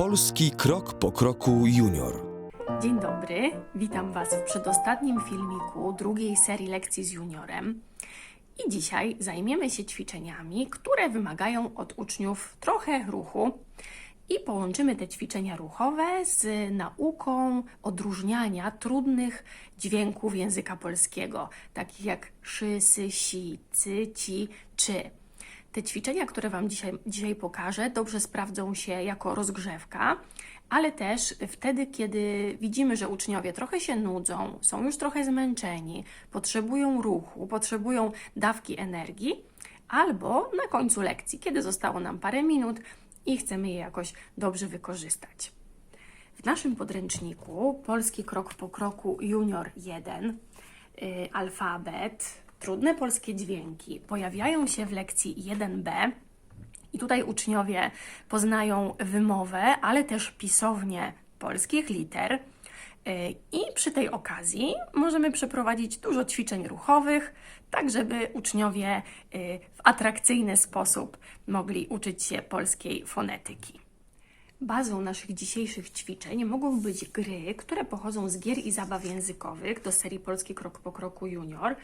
Polski krok po kroku junior. Dzień dobry, witam Was w przedostatnim filmiku drugiej serii lekcji z juniorem. I dzisiaj zajmiemy się ćwiczeniami, które wymagają od uczniów trochę ruchu. I połączymy te ćwiczenia ruchowe z nauką odróżniania trudnych dźwięków języka polskiego, takich jak szy, sy, si, cy, ci, czy. Te ćwiczenia, które Wam dzisiaj, dzisiaj pokażę, dobrze sprawdzą się jako rozgrzewka, ale też wtedy, kiedy widzimy, że uczniowie trochę się nudzą, są już trochę zmęczeni, potrzebują ruchu, potrzebują dawki energii, albo na końcu lekcji, kiedy zostało nam parę minut i chcemy je jakoś dobrze wykorzystać. W naszym podręczniku Polski krok po kroku Junior 1 y, alfabet, trudne polskie dźwięki pojawiają się w lekcji 1b. I tutaj uczniowie poznają wymowę, ale też pisownię polskich liter. Y, I przy tej okazji możemy przeprowadzić dużo ćwiczeń ruchowych, tak żeby uczniowie y, w atrakcyjny sposób mogli uczyć się polskiej fonetyki. Bazą naszych dzisiejszych ćwiczeń mogą być gry, które pochodzą z gier i zabaw językowych do serii Polski Krok po Kroku Junior.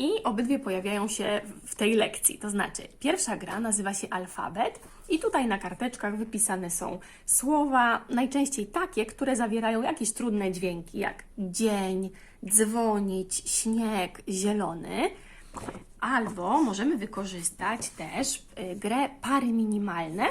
I obydwie pojawiają się w tej lekcji. To znaczy, pierwsza gra nazywa się alfabet, i tutaj na karteczkach wypisane są słowa, najczęściej takie, które zawierają jakieś trudne dźwięki, jak dzień, dzwonić, śnieg, zielony. Albo możemy wykorzystać też y, grę pary minimalne,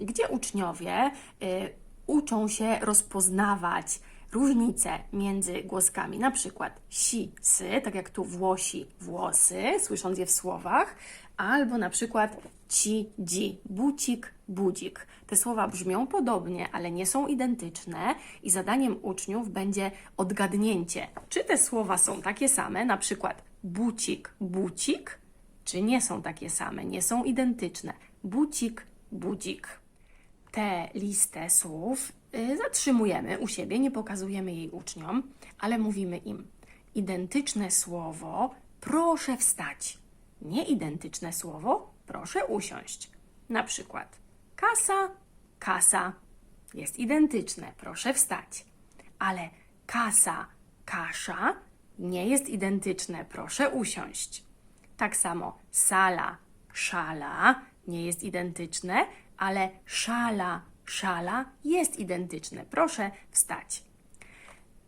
gdzie uczniowie y, uczą się rozpoznawać różnice między głoskami, na przykład si, sy, tak jak tu Włosi, włosy, słysząc je w słowach, albo na przykład ci, dzi, bucik, budzik. Te słowa brzmią podobnie, ale nie są identyczne i zadaniem uczniów będzie odgadnięcie, czy te słowa są takie same, na przykład bucik, bucik, czy nie są takie same, nie są identyczne. Bucik, budzik. Tę listę słów y, zatrzymujemy u siebie, nie pokazujemy jej uczniom, ale mówimy im identyczne słowo, proszę wstać. Nieidentyczne słowo, proszę usiąść. Na przykład kasa, kasa jest identyczne, proszę wstać. Ale kasa, kasza nie jest identyczne, proszę usiąść. Tak samo sala, szala nie jest identyczne, ale szala, szala jest identyczne. Proszę wstać.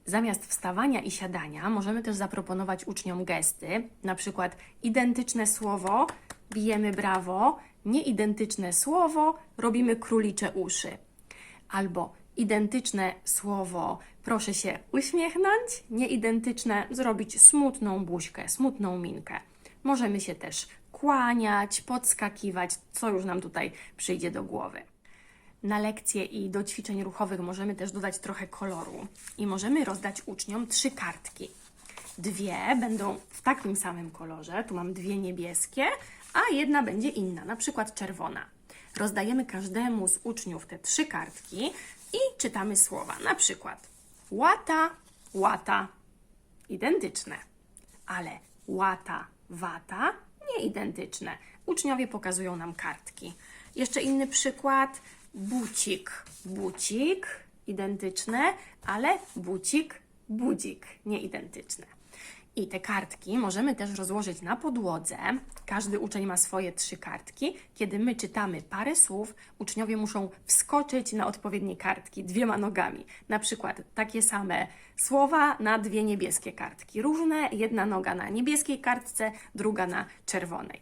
Zamiast wstawania i siadania możemy też zaproponować uczniom gesty, na przykład identyczne słowo, bijemy brawo, nieidentyczne słowo, robimy królicze uszy. Albo identyczne słowo, proszę się uśmiechnąć, nieidentyczne zrobić smutną buźkę, smutną minkę. Możemy się też kłaniać, podskakiwać, co już nam tutaj przyjdzie do głowy. Na lekcje i do ćwiczeń ruchowych możemy też dodać trochę koloru i możemy rozdać uczniom trzy kartki. Dwie będą w takim samym kolorze, tu mam dwie niebieskie, a jedna będzie inna, na przykład czerwona. Rozdajemy każdemu z uczniów te trzy kartki i czytamy słowa, na przykład łata, łata, identyczne, ale łata, wata, nieidentyczne. Uczniowie pokazują nam kartki. Jeszcze inny przykład, bucik, bucik, identyczne, ale bucik, budzik, nieidentyczne. I te kartki możemy też rozłożyć na podłodze. Każdy uczeń ma swoje trzy kartki. Kiedy my czytamy parę słów, uczniowie muszą wskoczyć na odpowiednie kartki dwiema nogami. Na przykład takie same słowa na dwie niebieskie kartki. Różne, jedna noga na niebieskiej kartce, druga na czerwonej.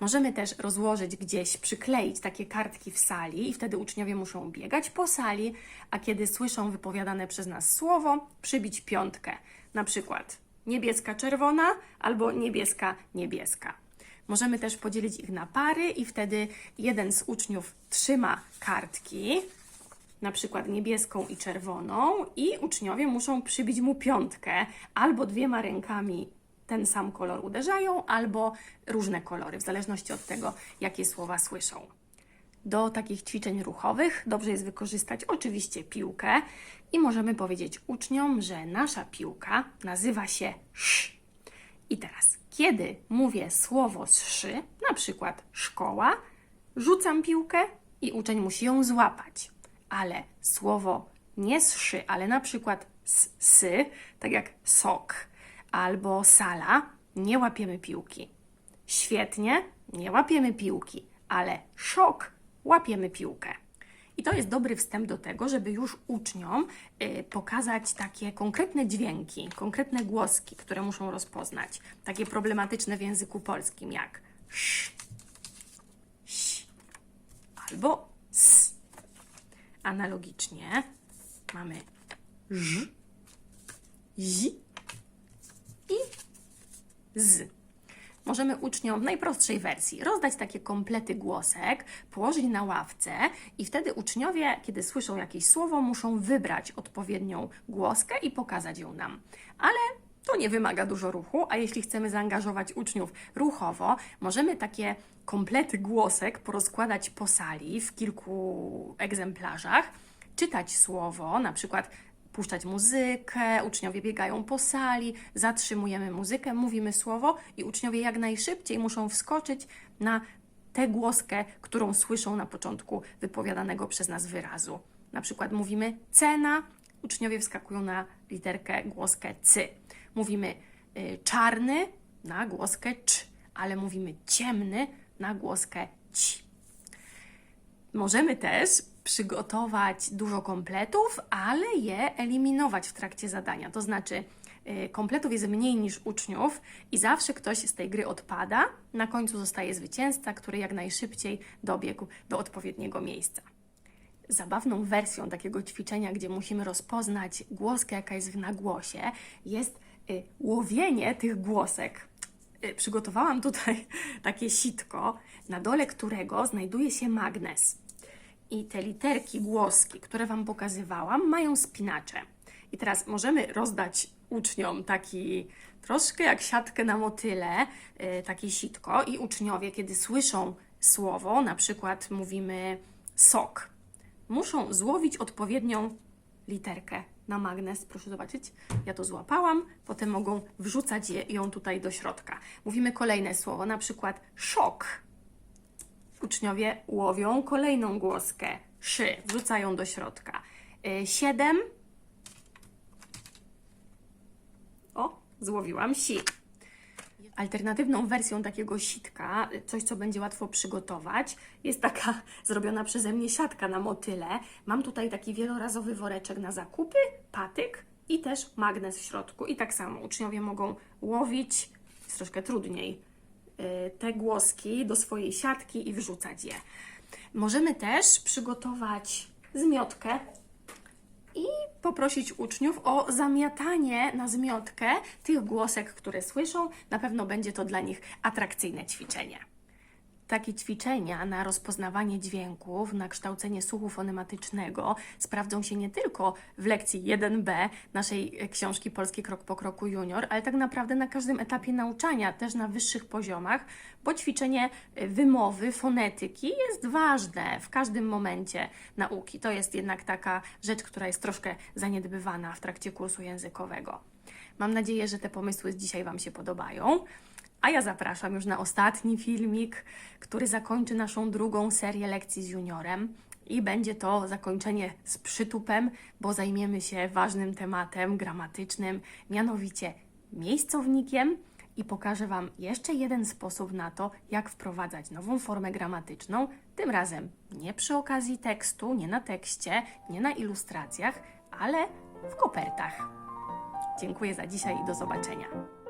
Możemy też rozłożyć gdzieś, przykleić takie kartki w sali i wtedy uczniowie muszą biegać po sali, a kiedy słyszą wypowiadane przez nas słowo, przybić piątkę. Na przykład niebieska czerwona albo niebieska niebieska. Możemy też podzielić ich na pary i wtedy jeden z uczniów trzyma kartki, na przykład niebieską i czerwoną, i uczniowie muszą przybić mu piątkę albo dwiema rękami ten sam kolor uderzają, albo różne kolory, w zależności od tego, jakie słowa słyszą. Do takich ćwiczeń ruchowych dobrze jest wykorzystać oczywiście piłkę i możemy powiedzieć uczniom, że nasza piłka nazywa się sz. I teraz, kiedy mówię słowo z szy, na przykład szkoła, rzucam piłkę i uczeń musi ją złapać. ale słowo nie z szy, ale na przykład z sy, tak jak sok albo sala, nie łapiemy piłki. Świetnie, nie łapiemy piłki, ale szok, łapiemy piłkę. I to jest dobry wstęp do tego, żeby już uczniom y, pokazać takie konkretne dźwięki, konkretne głoski, które muszą rozpoznać. Takie problematyczne w języku polskim, jak sz, ś albo s. Analogicznie mamy ż, zi i z. Możemy uczniom w najprostszej wersji rozdać takie komplety głosek, położyć na ławce i wtedy uczniowie, kiedy słyszą jakieś słowo, muszą wybrać odpowiednią głoskę i pokazać ją nam. Ale to nie wymaga dużo ruchu, a jeśli chcemy zaangażować uczniów ruchowo, możemy takie komplety głosek porozkładać po sali w kilku egzemplarzach, czytać słowo, na przykład puszczać muzykę, uczniowie biegają po sali, zatrzymujemy muzykę, mówimy słowo i uczniowie jak najszybciej muszą wskoczyć na tę głoskę, którą słyszą na początku wypowiadanego przez nas wyrazu. Na przykład mówimy cena, uczniowie wskakują na literkę głoskę cy. Mówimy y, czarny na głoskę cz, ale mówimy ciemny na głoskę ci. Możemy też przygotować dużo kompletów, ale je eliminować w trakcie zadania. To znaczy, y, kompletów jest mniej niż uczniów i zawsze ktoś z tej gry odpada. Na końcu zostaje zwycięzca, który jak najszybciej dobiegł do odpowiedniego miejsca. Zabawną wersją takiego ćwiczenia, gdzie musimy rozpoznać głoskę, jaka jest w nagłosie, jest y, łowienie tych głosek. Y, Przygotowałam tutaj takie sitko, na dole którego znajduje się magnes. I te literki, głoski, które Wam pokazywałam, mają spinacze. I teraz możemy rozdać uczniom taki troszkę jak siatkę na motyle, y, takie sitko, i uczniowie, kiedy słyszą słowo, na przykład mówimy sok, muszą złowić odpowiednią literkę na magnes. Proszę zobaczyć, ja to złapałam, potem mogą wrzucać je, ją tutaj do środka. Mówimy kolejne słowo, na przykład szok. Uczniowie łowią kolejną głoskę. Szy, wrzucają do środka. Y, Siedem. O, złowiłam si. Alternatywną wersją takiego sitka, coś co będzie łatwo przygotować, jest taka zrobiona przeze mnie siatka na motyle. Mam tutaj taki wielorazowy woreczek na zakupy, patyk i też magnes w środku. I tak samo uczniowie mogą łowić, jest troszkę trudniej, y, te głoski do swojej siatki i wrzucać je. Możemy też przygotować zmiotkę i poprosić uczniów o zamiatanie na zmiotkę tych głosek, które słyszą. Na pewno będzie to dla nich atrakcyjne ćwiczenie. Takie ćwiczenia na rozpoznawanie dźwięków, na kształcenie słuchu fonematycznego sprawdzą się nie tylko w lekcji 1b naszej książki Polski Krok po Kroku Junior, ale tak naprawdę na każdym etapie nauczania, też na wyższych poziomach, bo ćwiczenie wymowy, fonetyki jest ważne w każdym momencie nauki. To jest jednak taka rzecz, która jest troszkę zaniedbywana w trakcie kursu językowego. Mam nadzieję, że te pomysły dzisiaj Wam się podobają. A ja zapraszam już na ostatni filmik, który zakończy naszą drugą serię lekcji z juniorem. I będzie to zakończenie z przytupem, bo zajmiemy się ważnym tematem gramatycznym, mianowicie miejscownikiem. I pokażę Wam jeszcze jeden sposób na to, jak wprowadzać nową formę gramatyczną, tym razem nie przy okazji tekstu, nie na tekście, nie na ilustracjach, ale w kopertach. Dziękuję za dzisiaj i do zobaczenia.